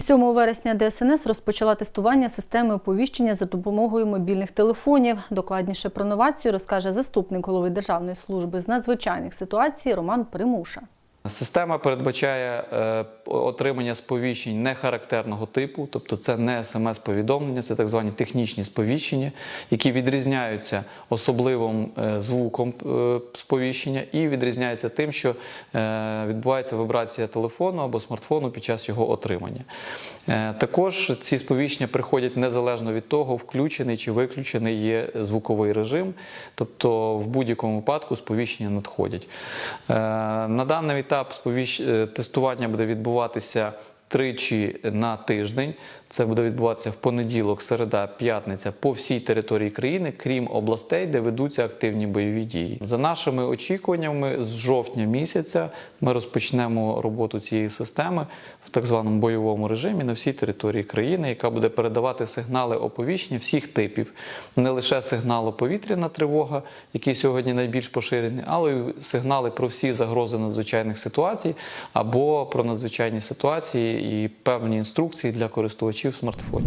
І 7 вересня ДСНС розпочала тестування системи оповіщення за допомогою мобільних телефонів. Докладніше про новацію розкаже заступник голови Державної служби з надзвичайних ситуацій Роман Примуша. Система передбачає е, отримання сповіщень нехарактерного типу, тобто це не смс-повідомлення, це так звані технічні сповіщення, які відрізняються особливим е, звуком е, сповіщення і відрізняються тим, що е, відбувається вібрація телефону або смартфону під час його отримання. Е, Також ці сповіщення приходять незалежно від того, включений чи виключений є звуковий режим, тобто в будь-якому випадку сповіщення надходять. Е, На даний етап е, тестування буде відбуватися тричі на тиждень. Це буде відбуватися в понеділок, середа, п'ятниця по всій території країни, крім областей, де ведуться активні бойові дії. За нашими очікуваннями, з жовтня місяця ми розпочнемо роботу цієї системи в так званому бойовому режимі на всій території країни, яка буде передавати сигнали оповіщення всіх типів, не лише сигналу повітряна тривога, який сьогодні найбільш поширений, але й сигнали про всі загрози надзвичайних ситуацій або про надзвичайні ситуації і певні інструкції для користувачів смартфонів.